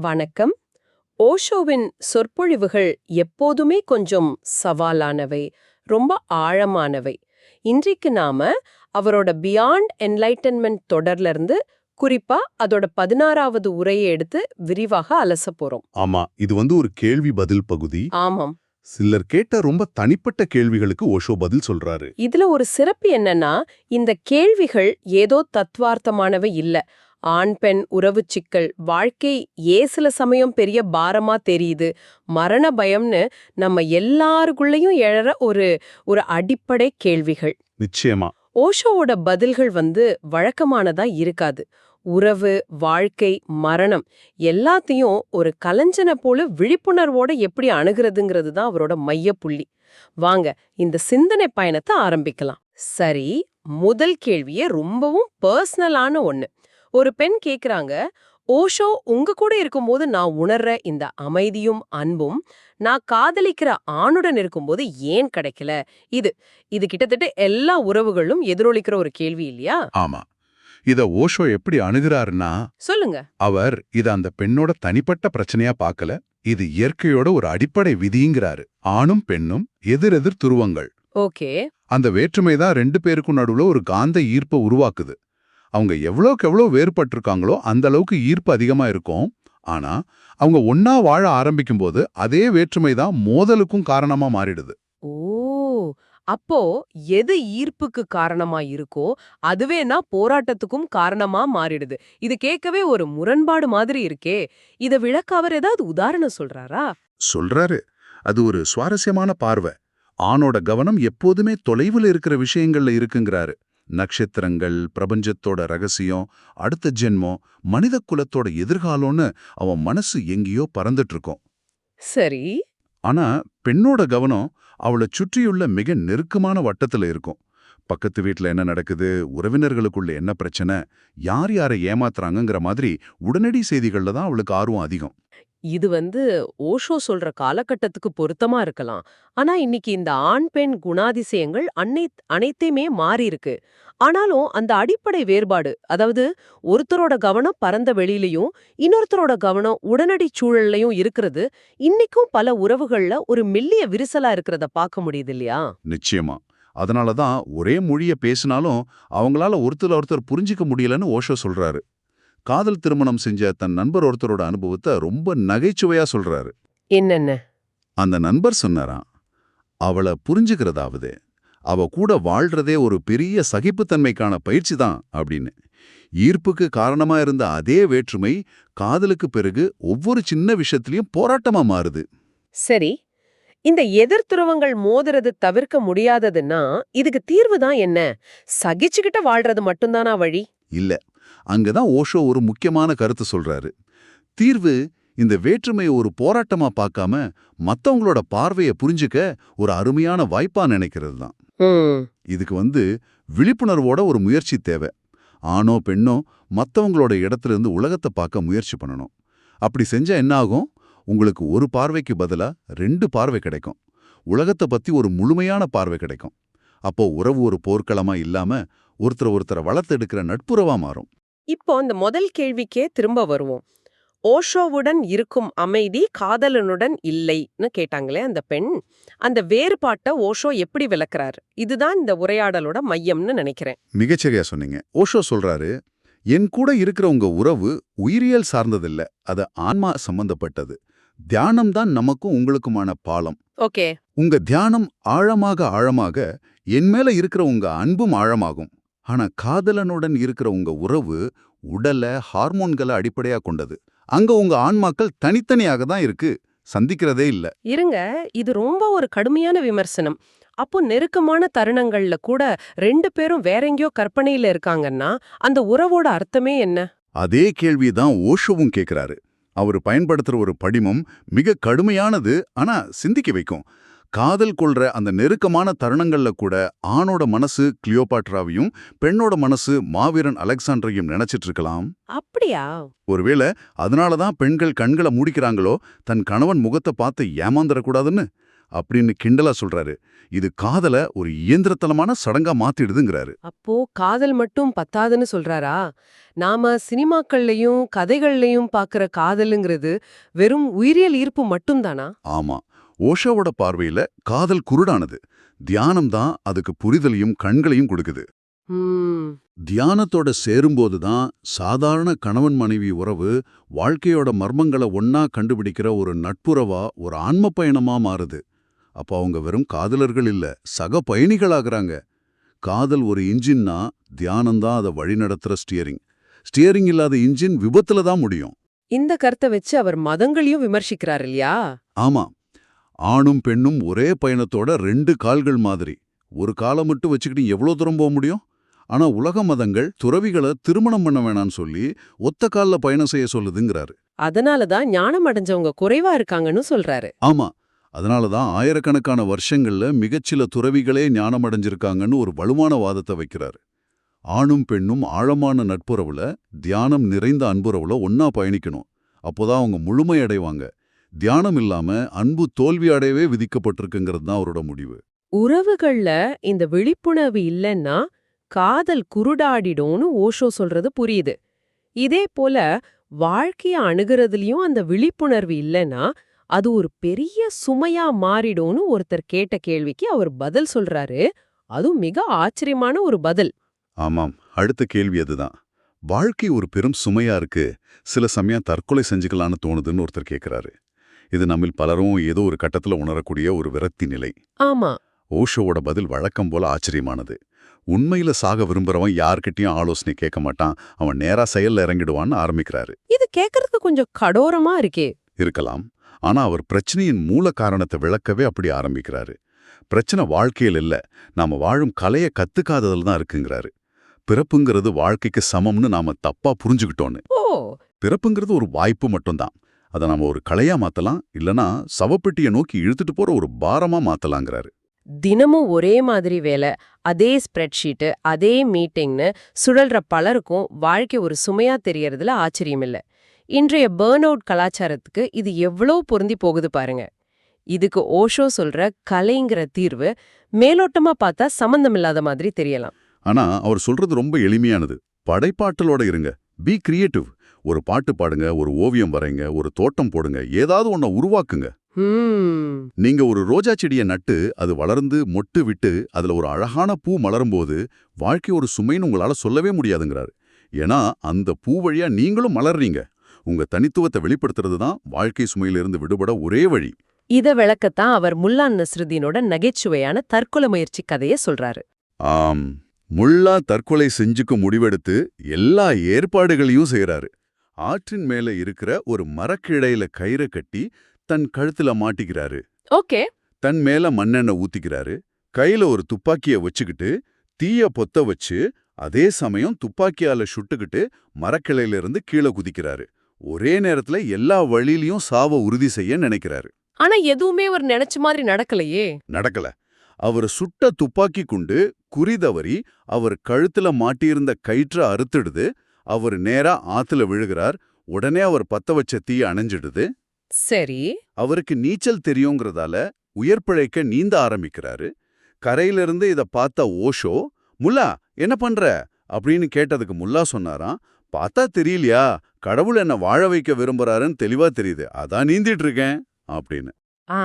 வணக்கம். ஓஷோவின் சொற்பொழிவுகள் எப்போதுமே கொஞ்சம் சவாலானவை ரொம்ப ஆழமானவை. இன்றைக்கு நாம அவரோட பியாண்ட் என்லைட்டன்மெண்ட் தொடர்ல இருந்து குறிப்பா அதோட பதினாறாவது உரையை எடுத்து விரிவாக அலச போறோம். ஆமா இது வந்து ஒரு கேள்வி பதில் பகுதி. ஆமாம். சிலர் கேட்ட ரொம்ப தனிப்பட்ட கேள்விகளுக்கு ஓஷோ பதில் சொல்றாரு. இதுல ஒரு சிறப்பு என்னன்னா இந்த கேள்விகள் ஏதோ தத்துவார்த்தமானவை இல்ல. ஆண் பெண் உறவுச் சிக்கல். வாழ்க்கை ஏ சில சமயம் பெரிய பாரமா தெரியுது. மரண பயம்னு நம்ம எல்லாருக்குள்ளயும் எழற ஒரு ஒரு அடிப்படை கேள்விகள். நிச்சயமா. ஓஷோவோட பதில்கள் வந்து வழக்கமானதா இருக்காது. உறவு வாழ்க்கை மரணம் எல்லாத்தையும் ஒரு கலைஞனை போல விழிப்புணர்வோட எப்படி அணுகிறதுங்கிறது தான் அவரோட மையப்புள்ளி வாங்க இந்த சிந்தனை பயணத்தை ஆரம்பிக்கலாம். சரி முதல் கேள்வியே ரொம்பவும் பர்சனலான ஒண்ணு. ஒரு பெண் கேக்குறாங்க ஓஷோ உங்க கூட இருக்கும்போது நான் உணர்ற இந்த அமைதியும் அன்பும் நான் காதலிக்கிற ஆணுடன் இருக்கும்போது ஏன் கிடைக்கல? இது இது கிட்டத்தட்ட எல்லா உறவுகளும் எதிரொலிக்கிற ஒரு கேள்வி இல்லையா? ஆமா. இத ஓஷோ எப்படி அணுகுறாருன்னா சொல்லுங்க. அவர் இத அந்த பெண்ணோட தனிப்பட்ட பிரச்சனையா பார்க்கல இது இயற்கையோட ஒரு அடிப்படை விதிங்கிறாரு. ஆணும் பெண்ணும் எதிரெதிர் துருவங்கள். ஓகே. அந்த வேற்றுமை தான் ரெண்டு பேருக்கும் நடுவுல ஒரு காந்த ஈர்ப்பை உருவாக்குது. அவங்க எவ்வளோக்கு எவ்வளோ வேறுபட்டிருக்காங்களோ அந்த அளவுக்கு ஈர்ப்பு அதிகமா இருக்கும். ஆனா அவங்க ஒன்னா வாழ ஆரம்பிக்கும் போது அதே வேற்றுமை தான் மோதலுக்கும் காரணமா மாறிடுது. ஓ! அப்போ எது ஈர்ப்புக்கு காரணமா இருக்கோ அதுவேனா போராட்டத்துக்கும் காரணமா மாறிடுது. இது கேட்கவே ஒரு முரண்பாடு மாதிரி இருக்கே. இத விளக்க அவர் ஏதாவது உதாரணம் சொல்றாரா? சொல்றாரு. அது ஒரு சுவாரஸ்யமான பார்வை. ஆணோட கவனம் எப்போதுமே தொலைவில் இருக்கிற விஷயங்கள்ல இருக்குங்கிறாரு. நட்சத்திரங்கள் பிரபஞ்சத்தோட ரகசியம் அடுத்த ஜென்மம் மனித குலத்தோட எதிர்காலம்னு அவன் மனசு எங்கேயோ பறந்துட்டு இருக்கும். சரி. ஆனா பெண்ணோட கவனம் அவளை சுற்றியுள்ள மிக நெருக்கமான வட்டத்துல இருக்கும். பக்கத்து வீட்ல என்ன நடக்குது உறவினர்களுக்குள்ள என்ன பிரச்சனை யார் யாரை ஏமாத்துறாங்கங்கிற மாதிரி உடனடி செய்திகள்ல தான் அவளுக்கு ஆர்வம் அதிகம். இது வந்து ஓஷோ சொல்ற காலகட்டத்துக்கு பொருத்தமா இருக்கலாம். ஆனா இன்னைக்கு இந்த ஆண் பெண் குணாதிசயங்கள் அன்னை அனைத்தையுமே மாறி இருக்கு. ஆனாலும் அந்த அடிப்படை வேறுபாடு அதாவது ஒருத்தரோட கவனம் பரந்த வெளியிலையும் இன்னொருத்தரோட கவனம் உடனடி சூழல்லையும் இருக்கிறது. இன்னைக்கும் பல உறவுகள்ல ஒரு மெல்லிய விரிசலா இருக்கிறத பார்க்க முடியுது இல்லையா? நிச்சயமா. அதனால தான் ஒரே மொழிய பேசினாலும் அவங்களால ஒருத்தர் ஒருத்தர் புரிஞ்சிக்க முடியலன்னு ஓஷோ சொல்றாரு. காதல் திருமணம் செஞ்ச தன் நண்பர் ஒருத்தரோட அனுபவத்தை ரொம்ப நகைச்சுவையா சொல்றாரு. என்னென்ன? அந்த நண்பர் சொன்னாராம் அவளை புரிஞ்சுக்கிறதாவது அவ கூட வாழ்றதே ஒரு பெரிய சகிப்புத்தன்மைக்கான பயிற்சி தான் அப்படின்னு. ஈர்ப்புக்கு காரணமா இருந்த அதே வேற்றுமை காதலுக்கு பிறகு ஒவ்வொரு சின்ன விஷயத்திலயும் போராட்டமா மாறுது. சரி இந்த எதிர்த்துருவங்கள் மோதுறது தவிர்க்க முடியாததுன்னா இதுக்கு தீர்வு தான் என்ன? சகிச்சுக்கிட்ட வாழ்றது மட்டும்தானா வழி? இல்ல. அங்கதான் ஓஷோ ஒரு முக்கியமான கருத்து சொல்றாரு. தீர்வு இந்த வேற்றுமையை ஒரு போராட்டமா பார்க்காம மத்தவங்களோட பார்வையை புரிஞ்சுக்க ஒரு அருமையான வாய்ப்பா நினைக்கிறது தான். இதுக்கு வந்து விழிப்புணர்வோட ஒரு முயற்சி தேவை. ஆணோ பெண்ணோ மத்தவங்களோட இடத்துல இருந்து உலகத்தை பார்க்க முயற்சி பண்ணணும். அப்படி செஞ்சா என்ன ஆகும்? உங்களுக்கு ஒரு பார்வைக்கு பதிலா ரெண்டு பார்வை கிடைக்கும். உலகத்தை பத்தி ஒரு முழுமையான பார்வை கிடைக்கும். அப்போ உறவு ஒரு போர்க்களமா இல்லாம ஒருத்தர் ஒருத்தரை வளர்த்தெடுக்கிற நட்புறவா மாறும். இப்போ இந்த முதல் கேள்விக்கே திரும்ப வருவோம். ஓஷோவுடன் இருக்கும் அமைதி காதலனுடன் இல்லைன்னு கேட்டாங்களே அந்த பெண் அந்த வேறுபாட்டை ஓஷோ எப்படி விளக்குறார்? இதுதான் இந்த உரையாடலோட மையம்னு நினைக்கிறேன். மிகச்சரியா சொன்னீங்க. ஓஷோ சொல்றாரு என் கூட இருக்கிற உங்க உறவு உயிரியல் சார்ந்ததில்ல அது ஆன்மா சம்பந்தப்பட்டது. தியானம் தான் நமக்கும் உங்களுக்குமான பாலம். ஓகே. உங்க தியானம் ஆழமாக ஆழமாக என் மேல இருக்கிற உங்க அன்பும் ஆழமாகும். ஆனா காதலனுடன் இருக்கிற உங்க உறவு உடல ஹார்மோன்களை அடிப்படையா கொண்டது. அங்க உங்க ஆன்மாக்கள் தனித்தனியாக தான் இருக்கு. சந்திக்கிறதே இல்ல. இருங்க இது ரொம்ப ஒரு கடுமையான விமர்சனம். அப்போ நெருக்கமான தருணங்கள்ல கூட ரெண்டு பேரும் வேற எங்கேயோ கற்பனையில இருக்காங்கன்னா அந்த உறவோட அர்த்தமே என்ன? அதே கேள்விதான் ஓஷோவும் கேக்குறாரு. அவர் பயன்படுத்துற ஒரு படிமம் மிக கடுமையானது ஆனா சிந்திக்க வைக்கும். காதல் கொள்ற அந்த நெருக்கமான தருணங்கள்ல கூட ஆணோட மனசு கிளியோபாட்ராவையும் பெண்ணோட மனசு மாவீரன் அலெக்சாண்டரையும் நினைச்சிட்டு இருக்கலாம் அப்படியா? ஒருவேளை அதனால தான் பெண்கள் கண்களை மூடிக்கிறாங்களோ தன் கணவன் முகத்தை பார்த்து ஏமாந்துடக்கூடாதுன்னு அப்படின்னு கிண்டலா சொல்றாரு. இது காதல ஒரு இயந்திரத்தனமான சடங்கா மாத்திடுதுங்கிறாரு. அப்போ காதல் மட்டும் பத்தாதுன்னு சொல்றாரா? நாம சினிமாக்கள்லயும் கதைகள்லயும் பாக்குற காதலுங்கிறது வெறும் உயிரியல் ஈர்ப்பு மட்டும்தானா? ஆமா. ஓஷோவோட பார்வையில காதல் குருடானது. தியானம் தான் அதுக்கு புரிதலையும் கண்களையும் கொடுக்குது. தியானத்தோட சேரும்போது தான் சாதாரண கணவன் மனைவி உறவு வாழ்க்கையோட மர்மங்களை ஒன்னா கண்டுபிடிக்கிற ஒரு நட்புறவா ஒரு ஆன்ம பயணமா மாறுது. அப்ப அவங்க வெறும் காதலர்கள் இல்ல சக பயணிகளாகிறாங்க காதல் ஒரு இன்ஜின்னா தியானம்தான் அதை வழிநடத்துற ஸ்டியரிங். ஸ்டியரிங் இல்லாத இன்ஜின் விபத்துல தான் முடியும். இந்த கருத்தை வச்சு அவர் மதங்களையும் விமர்சிக்கிறார் இல்லையா? ஆமா. ஆணும் பெண்ணும் ஒரே பயணத்தோட ரெண்டு கால்கள் மாதிரி. ஒரு காலை மட்டும் வச்சுக்கிட்டு எவ்வளோ தூரம் போக முடியும்? ஆனா உலக மதங்கள் துறவிகளை திருமணம் பண்ண வேணாம்னு சொல்லி ஒத்த கால்ல பயணம் செய்ய சொல்லுதுங்கிறாரு. அதனால தான் ஞானம் அடைஞ்சவங்க குறைவா இருக்காங்கன்னு சொல்றாரு. ஆமா. அதனால தான் ஆயிரக்கணக்கான வருஷங்கள்ல மிகச்சில துறவிகளே ஞானம் அடைஞ்சிருக்காங்கன்னு ஒரு வலுவான வாதத்தை வைக்கிறாரு. ஆணும் பெண்ணும் ஆழமான நட்புறவுல தியானம் நிறைந்த அன்புறவுல ஒன்னா பயணிக்கணும். அப்போதான் அவங்க முழுமை அடைவாங்க. தியானம் இல்லாம அன்பு தோல்வி அடையவே விதிக்கப்பட்டிருக்குங்கிறது தான் அவரோட முடிவு. உறவுகள்ல இந்த விழிப்புணர்வு இல்லைன்னா காதல் குருடாடிடும்னு ஓஷோ சொல்றது புரியுது. இதே போல வாழ்க்கைய அணுகிறதுலயும் அந்த விழிப்புணர்வு இல்லைன்னா அது ஒரு பெரிய சுமையா மாறிடும்னு ஒருத்தர் கேட்ட கேள்விக்கு அவர் பதில் சொல்றாரு. அதுவும் மிக ஆச்சரியமான ஒரு பதில். ஆமாம் அடுத்த கேள்வி அதுதான். வாழ்க்கை ஒரு பெரும் சுமையா இருக்கு. சில சமயம் தற்கொலை செஞ்சுக்கலான்னு தோணுதுன்னு ஒருத்தர் கேட்கிறாரு இது நம்மில் பலரும் ஏதோ ஒரு கட்டத்துல உணரக்கூடிய ஒரு விரக்தி நிலை. ஆமா. ஓஷோவோட பதில் வழக்கம் போல ஆச்சரியமானது. உண்மையில சாக விரும்புறவன் யார்கிட்டயும் ஆலோசனை கேட்க மாட்டான். அவன் நேரா செயல்ல இறங்கிடுவான்னு ஆரம்பிக்கிறாரு. இது கேக்குறதுக்கு கொஞ்சம் கடோரமா இருக்கே. இருக்கலாம். ஆனா அவர் பிரச்சனையின் மூல காரணத்தை விளக்கவே அப்படி ஆரம்பிக்கிறாரு. பிரச்சனை வாழ்க்கையில் இல்ல. நாம வாழும் கலைய கத்துக்காததுல தான் இருக்குங்கிறாரு. பிறப்புங்கிறது வாழ்க்கைக்கு சமம்னு நாம தப்பா புரிஞ்சுக்கிட்டோன்னு. பிறப்புங்கிறது ஒரு வாய்ப்பு மட்டும்தான். அதை நாம ஒரு கலையா மாத்தலாம் இல்லனா சவப்பெட்டியை நோக்கி இழுத்துட்டு போற ஒரு பாரமா மாத்தலாங்கிறாரு. தினமும் ஒரே மாதிரி வேலை அதே ஸ்ப்ரெட்ஷீட்டு அதே மீட்டிங்னு சுழல்ற பலருக்கும் வாழ்க்கை ஒரு சுமையா தெரியறதுல ஆச்சரியம் இல்ல இன்றைய பேர்ன் அவுட் கலாச்சாரத்துக்கு இது எவ்வளோ பொருந்தி போகுது பாருங்க. இதுக்கு ஓஷோ சொல்ற கலைங்கிற தீர்வு மேலோட்டமா பார்த்தா சம்பந்தமில்லாத மாதிரி தெரியலாம். ஆனா அவர் சொல்றது ரொம்ப எளிமையானது. படைப்பாற்றலோட இருங்க. பி கிரியேட்டிவ் ஒரு பாட்டு பாடுங்க ஒரு ஓவியம் வரைங்க ஒரு தோட்டம் போடுங்க ஏதாவது ஒன்ன உருவாக்குங்க. நீங்க ஒரு ரோஜா செடியை நட்டு அது வளர்ந்து மொட்டு விட்டு அதுல ஒரு அழகான பூ மலரும்போது வாழ்க்கை ஒரு சுமைன்னு உங்களால சொல்லவே முடியாதுங்கிறாரு. ஏன்னா அந்த பூ வழியா நீங்களும் மலர்றீங்க. உங்க தனித்துவத்தை வெளிப்படுத்துறது தான் வாழ்க்கை சுமையிலிருந்து விடுபட ஒரே வழி. இத விளக்கத்தான் அவர் முல்லான் நஸ்ருதீனோட நகைச்சுவையான தற்கொலை முயற்சி கதைய சொல்றாரு. ஆம். முள்ளா தற்கொலை செஞ்சுக்க முடிவெடுத்து எல்லா ஏற்பாடுகளையும் செய்றாரு. ஆற்றின் மேல இருக்கிற ஒரு மரக்கிளையில கயிறை கட்டி தன் கழுத்துல மாட்டிக்கிறாரு. ஓகே. தன் மேல மண்ணெண்ணெய் ஊத்திக்கிறாரு. கையில ஒரு துப்பாக்கிய வச்சுக்கிட்டு தீய பொத்த வச்சு அதே சமயம் துப்பாக்கியால சுட்டுக்கிட்டு மரக்கிளையில இருந்து கீழே குதிக்கிறாரு. ஒரே நேரத்துல எல்லா வழியிலயும் சாவ உறுதி செய்ய நினைக்கிறாரு. ஆனா எதுவுமே அவர் நினைச்ச மாதிரி நடக்கலையே. நடக்கல. அவர் சுட்ட துப்பாக்கி குண்டு குறிதவறி அவர் கழுத்துல மாட்டியிருந்த கயிற்ற அறுத்துடுது. அவர் நேரா ஆத்துல விழுகிறார். உடனே அவர் பத்த வச்ச தீ அணைஞ்சிடுது. சரி. அவருக்கு நீச்சல் தெரியுங்கிறதால உயிர் பிழைக்க நீந்த ஆரம்பிக்கிறாரு. கரையிலிருந்து இத பார்த்த ஓஷோ முல்லா என்ன பண்ற? அப்படின்னு கேட்டதுக்கு முல்லா சொன்னாராம் பார்த்தா தெரியலையா? கடவுள் என்ன வாழ வைக்க விரும்புறாருன்னு தெளிவா தெரியுது. அதான் நீந்திட்டு இருக்கேன் அப்படின்னு. ஆ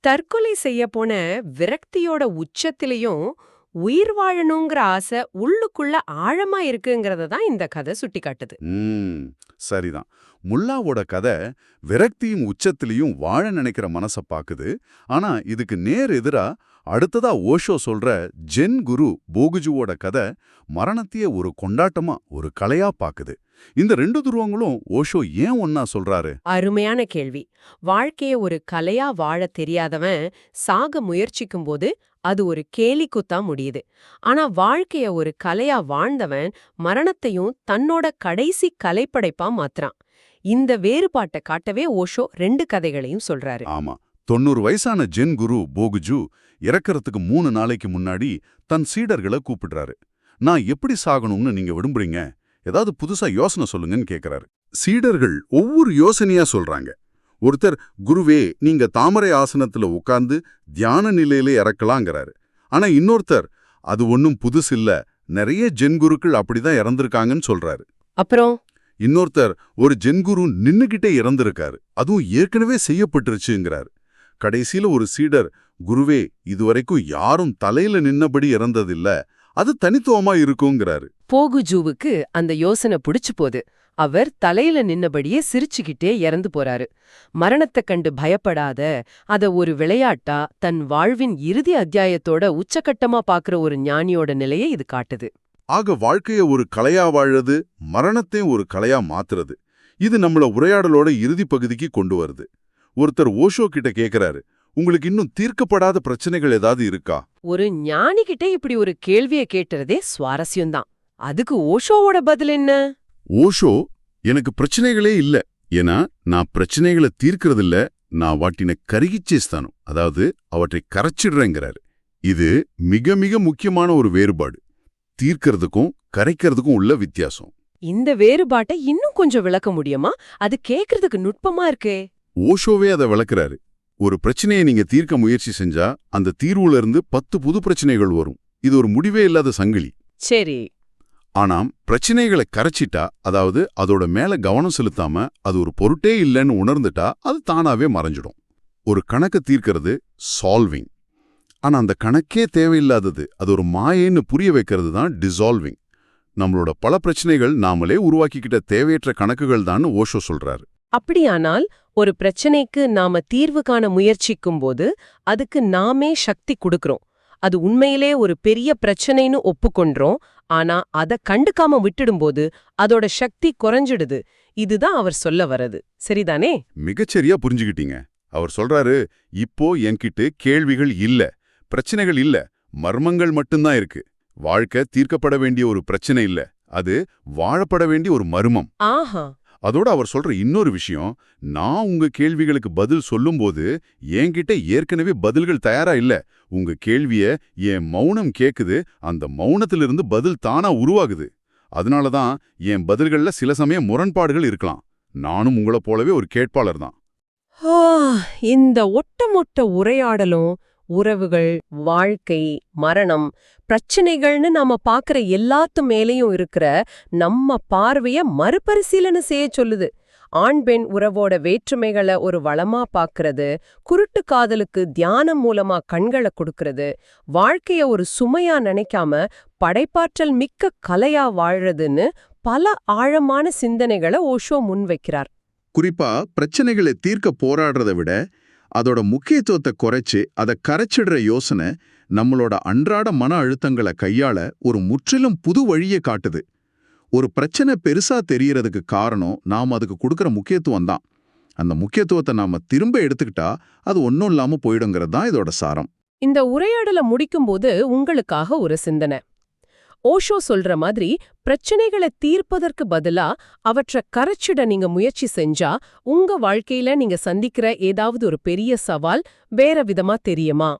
தற்கொலை செய்ய போன விரக்தியோட உச்சத்திலையும் உயிர் வாழணுங்கிற ஆசை உள்ளுக்குள்ள ஆழமா இருக்குங்கிறத தான் இந்த கதை சுட்டிக்காட்டுது. ம் சரிதான். முல்லாவோட கதை விரக்தியும் உச்சத்திலையும் வாழ நினைக்கிற மனச பாக்குது. ஆனா இதுக்கு நேர் எதிரா அடுத்ததா ஓஷோ சொல்ற ஜென் குரு போகுஜுவோட கதை மரணத்தையே ஒரு கொண்டாட்டமா ஒரு கலையா பாக்குது. இந்த ரெண்டு துருவங்களும் ஓஷோ ஏன் ஒன்னா சொல்றாரு? அருமையான கேள்வி. வாழ்க்கைய ஒரு கலையா வாழ தெரியாதவன் சாக முயற்சிக்கும் போது அது ஒரு கேலிக்குத்தா முடியுது. ஆனா வாழ்க்கைய ஒரு கலையா வாழ்ந்தவன் மரணத்தையும் தன்னோட கடைசி கலைப்படைப்பா மாத்துறான். இந்த வேறுபாட்டை காட்டவே ஓஷோ ரெண்டு கதைகளையும் சொல்றாரு. ஆமா. தொண்ணூறு வயசான ஜென் குரு போகுஜு இறக்கிறதுக்கு மூணு நாளைக்கு முன்னாடி தன் சீடர்களை கூப்பிடுறாரு. நான் எப்படி சாகணும்னு நீங்க விரும்புறீங்க? ஏதாவது புதுசா யோசனை சொல்லுங்கன்னு கேக்குறாரு. சீடர்கள் ஒவ்வொரு யோசனையா சொல்றாங்க. ஒருத்தர் குருவே நீங்க தாமரை ஆசனத்துல உட்கார்ந்து தியான நிலையில இறக்கலாங்கிறாரு. ஆனா இன்னொருத்தர் அது ஒன்னும் புதுசு இல்ல. நிறைய ஜென் குருக்கள் அப்படிதான் இறந்திருக்காங்கன்னு சொல்றாரு. அப்புறம்? இன்னொருத்தர் ஒரு ஜென்குரு நின்னுகிட்டே இறந்திருக்காரு. அதுவும் ஏற்கனவே செய்யப்பட்டுருச்சுங்கிறாரு. கடைசியில ஒரு சீடர் குருவே இதுவரைக்கும் யாரும் தலையில நின்னபடி இறந்ததில்ல. அது தனித்துவமா இருக்குங்கிறாரு. போகுஜூவுக்கு அந்த யோசனை புடிச்சு போது அவர் தலையில நின்னபடியே சிரிச்சுக்கிட்டே இறந்து போறாரு. மரணத்தைக் கண்டு பயப்படாத அத ஒரு விளையாட்டா தன் வாழ்வின் இறுதி அத்தியாயத்தோட உச்சக்கட்டமா பாக்குற ஒரு ஞானியோட நிலையை இது காட்டுது. ஆக வாழ்க்கைய ஒரு கலையா வாழறது மரணத்தையும் ஒரு கலையா மாத்துறது இது நம்மள உரையாடலோட இறுதி பகுதிக்கு கொண்டு வருது. ஒருத்தர் ஓஷோ கிட்ட கேக்குறாரு உங்களுக்கு இன்னும் தீர்க்கப்படாத பிரச்சனைகள் ஏதாவது இருக்கா? ஒரு ஞானி கிட்ட இப்படி ஒரு கேள்விய கேட்டுறதே சுவாரஸ்யம்தான். அதுக்கு ஓஷோவோட பதில் என்ன? ஓஷோ எனக்கு பிரச்சனைகளே இல்ல. ஏன்னா நான் பிரச்சனைகளை தீர்க்கறதில்ல நான் வாட்டின கருகிச்சேஸ்தானம் அதாவது அவற்றை கரைச்சிடுறேங்கிறாரு. இது மிக மிக முக்கியமான ஒரு வேறுபாடு. தீர்க்கறதுக்கும் கரைக்கிறதுக்கும் உள்ள வித்தியாசம். இந்த வேறுபாட்டை இன்னும் கொஞ்சம் விளக்க முடியுமா? அது கேக்குறதுக்கு நுட்பமா இருக்கே. ஓஷோவே அதை விளக்குறாரு. ஒரு பிரச்சனையை நீங்க தீர்க்க முயற்சி செஞ்சா அந்த தீர்வுல இருந்து பத்து புது பிரச்சனைகள் வரும். இது ஒரு முடிவே இல்லாத சங்கிலி. சரி. ஆனாம் பிரச்சனைகளை கரைச்சிட்டா அதாவது அதோட மேல கவனம் செலுத்தாம அது ஒரு பொருட்டே இல்லைன்னு உணர்ந்துட்டா அது தானாவே மறைஞ்சிடும். ஒரு கணக்கு தீர்க்கிறது சால்விங் ஆனா அந்த கணக்கே தேவையில்லாதது அது ஒரு மாயேன்னு புரிய வைக்கிறது தான் டிசால்விங் நம்மளோட பல பிரச்சனைகள் நாமளே உருவாக்கிக்கிட்ட தேவையற்ற கணக்குகள் தான் ஓஷோ சொல்றாரு. அப்படியானால் ஒரு பிரச்சனைக்கு நாம தீர்வு காண முயற்சிக்கும் போது அதுக்கு நாமே சக்தி கொடுக்கறோம். அது உண்மையிலே ஒரு பெரிய பிரச்சனைன்னு ஒப்புக்கொண்டோம் ஆனா அத கண்டுக்காம விட்டுடும்போது அதோட சக்தி குறைஞ்சிடுது. இதுதான் அவர் சொல்ல வரது. சரிதானே? மிகச்சரியா புரிஞ்சுக்கிட்டீங்க. அவர் சொல்றாரு இப்போ என்கிட்ட கேள்விகள் இல்ல பிரச்சனைகள் இல்ல மர்மங்கள் மட்டும்தான் இருக்கு. வாழ்க்கை தீர்க்கப்பட வேண்டிய ஒரு பிரச்சனை இல்ல அது வாழப்பட வேண்டிய ஒரு மர்மம். ஆஹா. அதோட அவர் சொல்ற இன்னொரு விஷயம் நான் உங்க கேள்விகளுக்கு பதில் சொல்லும்போது என்கிட்ட ஏற்கனவே பதில்கள் தயாரா இல்ல. உங்க கேள்விய என் மௌனம் கேக்குது அந்த மௌனத்திலிருந்து பதில் தானா உருவாகுது. அதனாலதான் என் பதில்கள்ல சில சமயம் முரண்பாடுகள் இருக்கலாம். நானும் உங்களை போலவே ஒரு கேட்பாளர் தான். இந்த ஒட்டமொட்ட உரையாடலும் உறவுகள் வாழ்க்கை மரணம் பிரச்சனைகள்னு நாம பாக்குற எல்லாத்து மேலேயும் இருக்கிற நம்ம பார்வைய மறுபரிசீலனை செய்ய சொல்லுது. ஆண் பெண் உறவோட வேற்றுமைகளை ஒரு வளமா பாக்குறது குருட்டு காதலுக்கு தியானம் மூலமா கண்களை கொடுக்கறது வாழ்க்கைய ஒரு சுமையா நினைக்காம படைப்பாற்றல் மிக்க கலையா வாழறதுன்னு பல ஆழமான சிந்தனைகளை ஓஷோ முன்வைக்கிறார். குறிப்பா பிரச்சனைகளை தீர்க்க போராடுறதை விட அதோட முக்கியத்துவத்தை குறைச்சு அதை கரைச்சிடுற யோசனை நம்மளோட அன்றாட மன அழுத்தங்களை கையாள ஒரு முற்றிலும் புது வழியை காட்டுது. ஒரு பிரச்சனை பெருசா தெரியறதுக்கு காரணம் நாம் அதுக்கு கொடுக்கற முக்கியத்துவம் தான். அந்த முக்கியத்துவத்தை நாம திரும்ப எடுத்துக்கிட்டா அது ஒன்றும் இல்லாம போயிடுங்கிறது தான் இதோட சாரம். இந்த உரையாடலை முடிக்கும்போது உங்களுக்காக ஒரு சிந்தனை. ஓஷோ சொல்ற மாதிரி பிரச்சனைகளை தீர்ப்பதற்கு பதிலா அவற்றை கரைச்சிட நீங்க முயற்சி செஞ்சா உங்க வாழ்க்கையில நீங்க சந்திக்கிற ஏதாவது ஒரு பெரிய சவால் வேற விதமா தெரியுமா?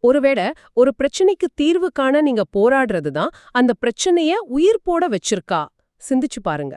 ஒருவேளை ஒரு பிரச்சனைக்கு தீர்வு காண நீங்க போராடுறது தான் அந்த பிரச்சனைய உயிர் போட வச்சிருக்கா? சிந்திச்சு பாருங்க.